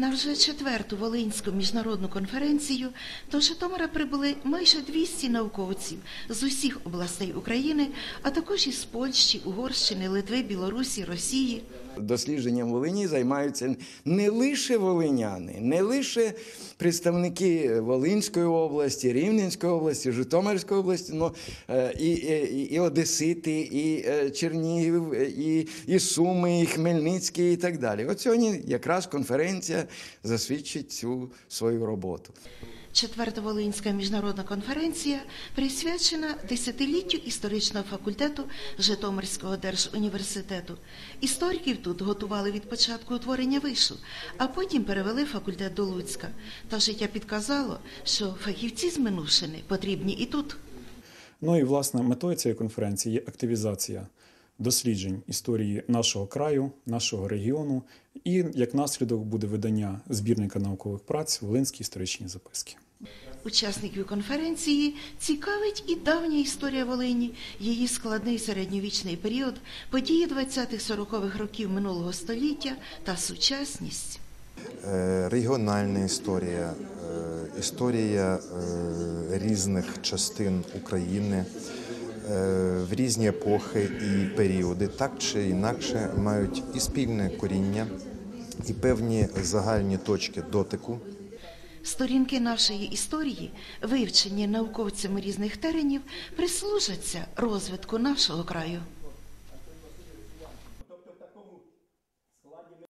На вже четверту Волинську міжнародну конференцію до Житомира прибули майже 200 науковців з усіх областей України, а також із Польщі, Угорщини, Литви, Білорусі, Росії. Дослідженням Волині займаються не лише волиняни, не лише представники Волинської області, Рівненської області, Житомирської області, но е, і, і, і Одесити, і е, Чернігів, і, і Суми, і Хмельницький, і так далі. От сьогодні якраз конференція засвідчить цю свою роботу. Четверта Волинська міжнародна конференція присвячена десятиліттю історичного факультету Житомирського держуніверситету. Істориків тут готували від початку утворення вишу, а потім перевели факультет до Луцька. Та життя підказало, що фахівці з минувшини потрібні і тут. Ну і власне метою цієї конференції є активізація досліджень історії нашого краю, нашого регіону, і як наслідок буде видання збірника наукових праць Волинські історичні записки. Учасників конференції цікавить і давня історія Волині, її складний середньовічний період, події 20-40-х років минулого століття та сучасність. Е, регіональна історія, е, історія е, різних частин України в різні епохи і періоди, так чи інакше мають і спільне коріння, і певні загальні точки дотику. Сторінки нашої історії, вивчені науковцями різних теренів, прислужаться розвитку нашого краю.